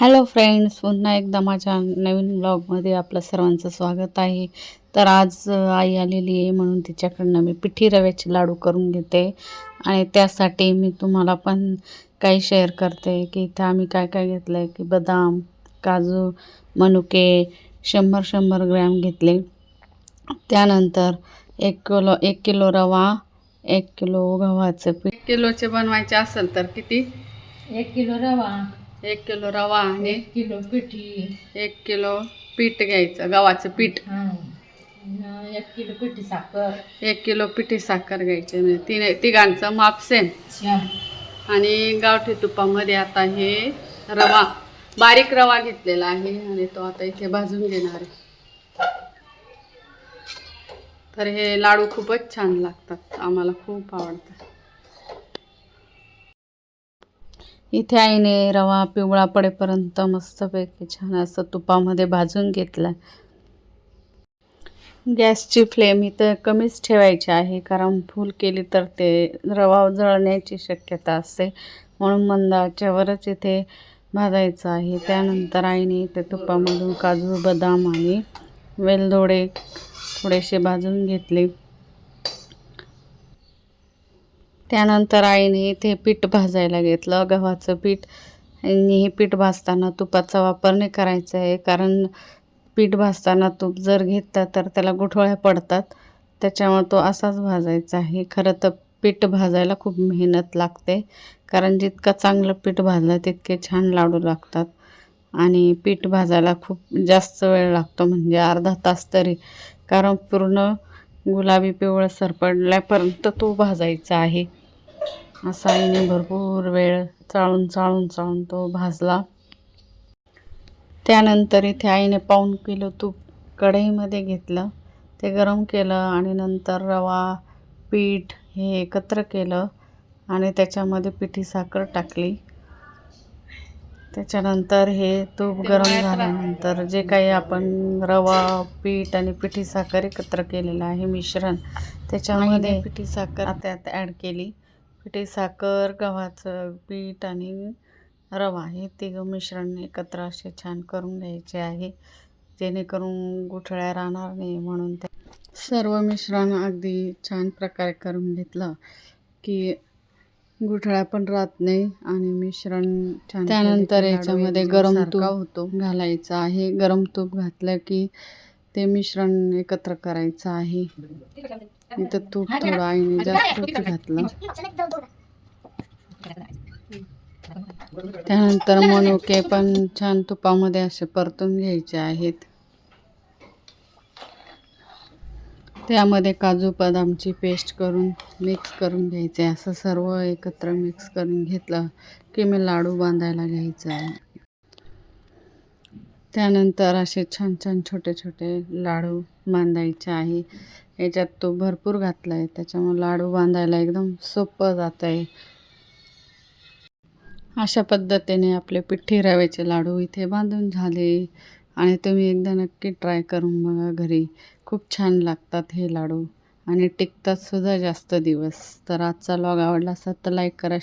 Hello friends पुन्हा एकदा माझ्या नवीन ब्लॉगमध्ये आपलं सर्वांचं स्वागत आहे. तर आज आई आलेली आहे म्हणून तिच्याकडनं मी पिठी रव्याचे लाडू करून घेते. आणि त्यासाठी मी तुम्हाला पण काही शेअर करते की इथं आम्ही काय काय घेतलं आहे की बदाम काजू मनुके शंभर शंभर ग्रॅम घेतले. त्यानंतर एक किलो एक किलो रवा एक किलो गव्हाचं पीठ. किलोचे बनवायचे असेल तर किती? एक किलो रवा. एक किलो रवा आणि एक किलो पिठी. एक किलो पीठ घ्यायचं गव्हाचं पीठ. हं. एक किलो पिठी साखर. एक किलो पिठी साखर घ्यायची म्हणजे तिने तिघांचं माप सेम. श्याम आणि गावठी तुपामध्ये आता हे रवा बारीक रवा घेतलेला आहे आणि तो आता इथे भाजून घेणार आहे. तर हे लाडू खूपच छान लागतात आम्हाला खूप आवडतात. इथे आईने रवा पिवळा पडेपर्यंत मस्तपैकी छान असं तुपामध्ये भाजून घेतला गॅसची फ्लेम इथं कमीच ठेवायची आहे कारण फुल केली तर ते रवा जळण्याची शक्यता असते. म्हणून मंदाच्यावरच इथे भाजायचं आहे. त्यानंतर आईने इथे तुपामधून काजू बदाम आणि वेलदोडे थोडेसे भाजून घेतले. त्यानंतर आईने ते पीठ भाजायला घेतलं. गव्हाचं पीठ आणि हे पीठ भाजताना तुपाचा वापर नाही करायचा आहे. कारण पीठ भाजताना तूप जर घेतलं तर त्याला गुठळ्या पडतात. त्याच्यामुळे तो असाच भाजायचा आहे. खरं तर पीठ भाजायला खूप मेहनत लागते. कारण जितकं चांगलं पीठ भाजलं तितके छान लाडू लागतात. आणि पीठ भाजायला खूप जास्त वेळ लागतो म्हणजे अर्धा तास तरी. कारण पूर्ण गुलाबी पिवळं पडल्यापर्यंत तो भाजायचा आहे. असा आईने भरपूर वेळ चाळून चाळून चाळून तो भाजला. त्यानंतर इथे आईने पाऊण किलो तूप कढईमध्ये घेतलं. ते गरम केलं आणि नंतर रवा पीठ हे एकत्र केलं आणि त्याच्यामध्ये पिठी साखर टाकली. त्याच्यानंतर हे तूप गरम झाल्यानंतर जे काही आपण रवा पीठ आणि पिठी साखर एकत्र केलेलं आहे मिश्रण त्याच्यामध्ये पिठी साखर त्यात ॲड केली. पिठी साखर गव्हाचं पीठ आणि रवा हे तिघं मिश्रण एकत्र असे छान करून घ्यायचे आहे. जेणेकरून गुठळ्या राहणार नाही म्हणून त्या सर्व मिश्रण अगदी छान प्रकारे करून घेतलं की गुठळ्या पण राहत नाही आणि मिश्रण छान त्यानंतर याच्यामध्ये गरम तूप होतो. घालायचं आहे. गरम तूप घातलं की ते मिश्रण एकत्र करायचं आहे. इथं तूप थोडं आईने जास्तच घातलं. त्यानंतर मनुके पण छान तुपामध्ये असे परतून घ्यायचे आहेत. त्यामध्ये काजू बदामची पेस्ट करून मिक्स करून घ्यायचे. असं सर्व एकत्र मिक्स करून घेतलं की मी लाडू बांधायला घ्यायचं आहे. त्यानंतर असे छान छान छोटे छोटे लाडू बांधायचे आहे. याच्यात तो भरपूर घातला आहे त्याच्यामुळे लाडू बांधायला एकदम सोपं जात आहे अशा पद्धतीने आपले पिठी रव्याचे लाडू इथे बांधून झाले. आणि तुम्ही एकदा नक्की ट्राय करून बघा घरी. खूप छान लागतात हे लाडू. आणि टिकतात सुद्धा जास्त दिवस. तर आजचा लॉग आवडला असेल तर लाईक करा